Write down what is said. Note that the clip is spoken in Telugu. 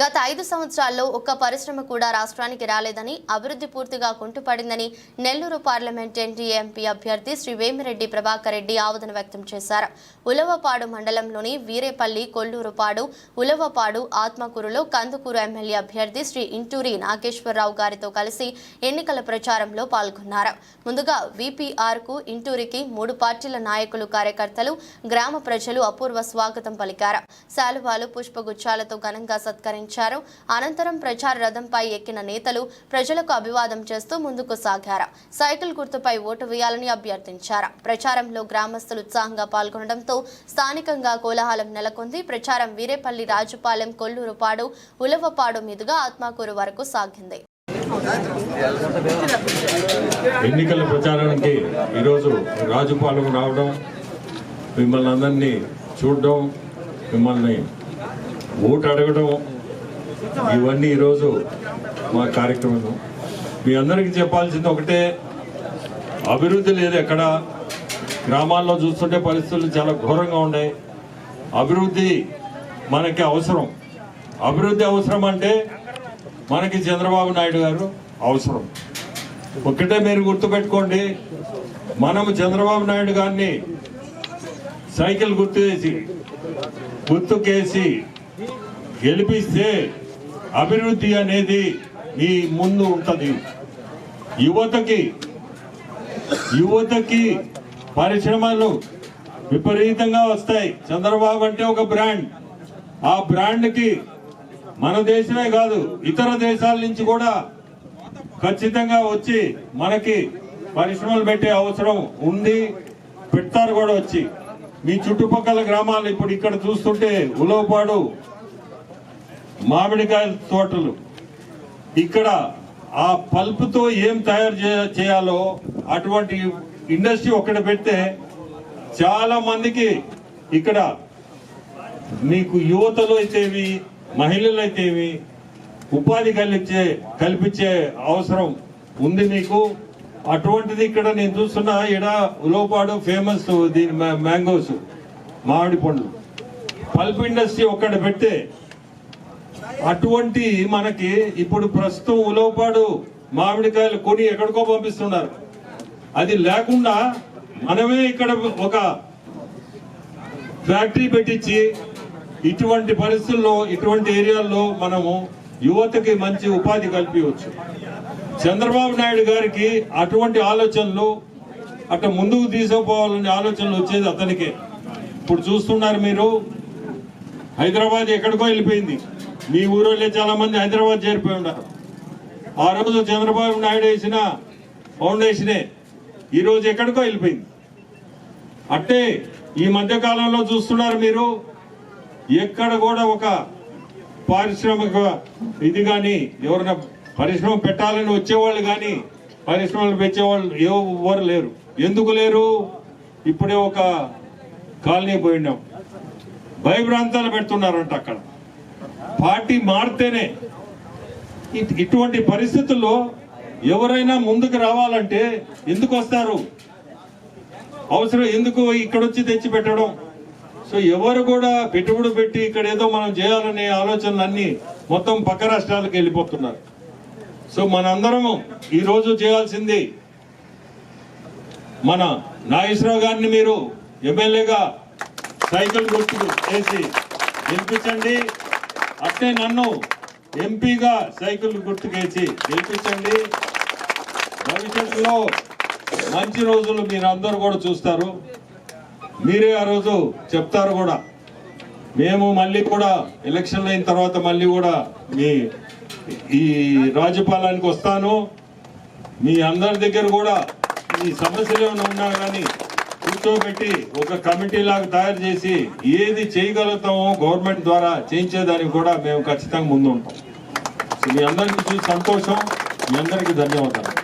గత ఐదు సంవత్సరాల్లో ఒక్క పరిశ్రమ కూడా రాష్ట్రానికి రాలేదని అభివృద్ధి పూర్తిగా కుంటుపడిందని నెల్లూరు పార్లమెంట్ ఎన్డీఏ ఎంపీ అభ్యర్థి శ్రీ వేమిరెడ్డి ప్రభాకర్ రెడ్డి ఆవేదన వ్యక్తం చేశారు. ఉలవపాడు మండలంలోని వీరేపల్లి కొల్లూరుపాడు ఉలవపాడు ఆత్మకూరులో కందుకూరు ఎమ్మెల్యే అభ్యర్థి శ్రీ ఇంటూరి నాగేశ్వరరావు గారితో కలిసి ఎన్నికల ప్రచారంలో పాల్గొన్నారు. ముందుగా వీపీఆర్కు ఇంటూరికి మూడు పార్టీల నాయకులు కార్యకర్తలు గ్రామ ప్రజలు అపూర్వ స్వాగతం పలికారు. శాలువాలు పుష్పగుచ్చాలతో ఘనంగా సత్కరించారు. అనంతరం ప్రచార రథంపై ఎక్కిన నేతలు ప్రజలకు అభివాదం చేస్తూ ముందుకు సాగారు. సైకిల్ గుర్తుపై ఓటు వేయాలని అభ్యర్థించారు. ప్రచారంలో గ్రామస్తులు ఉత్సాహంగా పాల్గొనడంతో స్థానికంగా కోలాహలం నెలకొంది. ప్రచారం వీరేపల్లి రాజుపాలెం కొల్లూరుపాడు ఉలవపాడు మీదుగా ఆత్మకూరు వరకు సాగింది. ఎన్నికల ప్రచారానికి ఈరోజు రాజుపాలెం రావడం మిమ్మల్ని అందరినీ చూడడం మిమ్మల్ని ఓటు అడగడం ఇవన్నీ ఈరోజు మా కార్యక్రమం మీ అందరికీ చెప్పాల్సింది ఒకటే అభివృద్ధి లేదు ఎక్కడ. గ్రామాల్లో చూస్తుంటే పరిస్థితులు చాలా ఘోరంగా ఉన్నాయి అభివృద్ధి మనకి అవసరం. అభివృద్ధి అవసరం అంటే మనకి చంద్రబాబు నాయుడు గారు అవసరం. ఒకటే మీరు గుర్తుపెట్టుకోండి మనము చంద్రబాబు నాయుడు గారిని సైకిల్ గుర్తు చేసి గుర్తుకేసి గెలిపిస్తే అభివృద్ధి అనేది మీ ముందు ఉంటుంది. యువతకి యువతకి పరిశ్రమలు విపరీతంగా వస్తాయి. చంద్రబాబు అంటే ఒక బ్రాండ్. ఆ బ్రాండ్కి మన దేశమే కాదు ఇతర దేశాల నుంచి కూడా ఖచ్చితంగా వచ్చి మనకి పరిశ్రమలు పెట్టే అవసరం ఉంది పెడతారు కూడా వచ్చి. మీ చుట్టుపక్కల గ్రామాలు ఇప్పుడు ఇక్కడ చూస్తుంటే ఉలవపాడు మామిడికాయల తోటలు. ఇక్కడ ఆ పల్ప్తో ఏం తయారు చేయాలో అటువంటి ఇండస్ట్రీ ఒకటి పెడితే చాలా మందికి ఇక్కడ మీకు యువతలు అయితేవి మహిళలు అయితేవి ఉపాధి కలిగించే కల్పించే అవసరం ఉంది మీకు. అటువంటిది ఇక్కడ నేను చూస్తున్నా ఇడ ఉలోపాడు ఫేమస్ దీని మ్యాంగోస్ మామిడి పండ్లు. పల్ప్ ఇండస్ట్రీ ఒక్కడ పెడితే అటువంటి మనకి ఇప్పుడు ప్రస్తుతం ఉలవపాడు మామిడికాయలు కొని ఎక్కడికో పంపిస్తున్నారు. అది లేకుండా మనమే ఇక్కడ ఒక ఫ్యాక్టరీ పెట్టించి ఇటువంటి పరిస్థితుల్లో ఇటువంటి ఏరియాల్లో మనము యువతకి మంచి ఉపాధి కల్పించవచ్చు. చంద్రబాబు నాయుడు గారికి అటువంటి ఆలోచనలు అట్లా ముందుకు తీసుకుపోవాలనే ఆలోచనలు వచ్చేది అతనికే. ఇప్పుడు చూస్తున్నారు మీరు హైదరాబాద్ ఎక్కడికో వెళ్ళిపోయింది. మీ ఊరోళ్ళే చాలా మంది హైదరాబాద్ చేరిపోయి ఉన్నారు. ఆ రోజు చంద్రబాబు నాయుడు వేసిన ఫౌండేషనే ఈరోజు ఎక్కడికో వెళ్ళిపోయింది. అట్టే ఈ మధ్య కాలంలో చూస్తున్నారు మీరు ఎక్కడ కూడా ఒక పారిశ్రామిక ఇది కానీ ఎవరైనా పరిశ్రమ పెట్టాలని వచ్చేవాళ్ళు కానీ పరిశ్రమలు పెట్టేవాళ్ళు ఎవరు లేరు. ఎందుకు లేరు? ఇప్పుడే ఒక కాలనీ పోయినాం భయభ్రాంతాలు పెడుతున్నారంట అక్కడ. పార్టీ మారితేనే ఇటువంటి పరిస్థితుల్లో ఎవరైనా ముందుకు రావాలంటే ఎందుకు వస్తారు? అవసరం ఎందుకు ఇక్కడ వచ్చి తెచ్చి పెట్టడం సో ఎవరు కూడా పెట్టుబడి పెట్టి ఇక్కడ ఏదో మనం చేయాలనే ఆలోచనలన్నీ మొత్తం పక్క రాష్ట్రాలకు వెళ్ళిపోతున్నారు. సో మనందరము ఈ రోజు చేయాల్సింది మన నాగేశ్వరరావు గారిని మీరు ఎమ్మెల్యేగా సైకిల్ గుర్తు చేసి గెలిపించండి. అట్టే నన్ను ఎంపీగా సైకిల్ గుర్తుకేసి గెలిపించండి. భవిష్యత్తులో మంచి రోజులు మీరందరూ కూడా చూస్తారు. మీరే ఆ రోజు చెప్తారు కూడా. మేము మళ్ళీ కూడా ఎలక్షన్ అయిన తర్వాత మళ్ళీ కూడా మీ ఈ రాజ్యపాలానికి వస్తాను. మీ అందరి దగ్గర కూడా ఈ సమస్యలు ఏమైనా ఉన్నా కానీ కూర్చోబెట్టి ఒక కమిటీ లాగా తయారు చేసి ఏది చేయగలుగుతామో గవర్నమెంట్ ద్వారా చేయించేదానికి కూడా మేము ఖచ్చితంగా ముందు ఉంటాం మీ అందరికీ చూసి సంతోషం మీ అందరికీ ధన్యవాదాలు.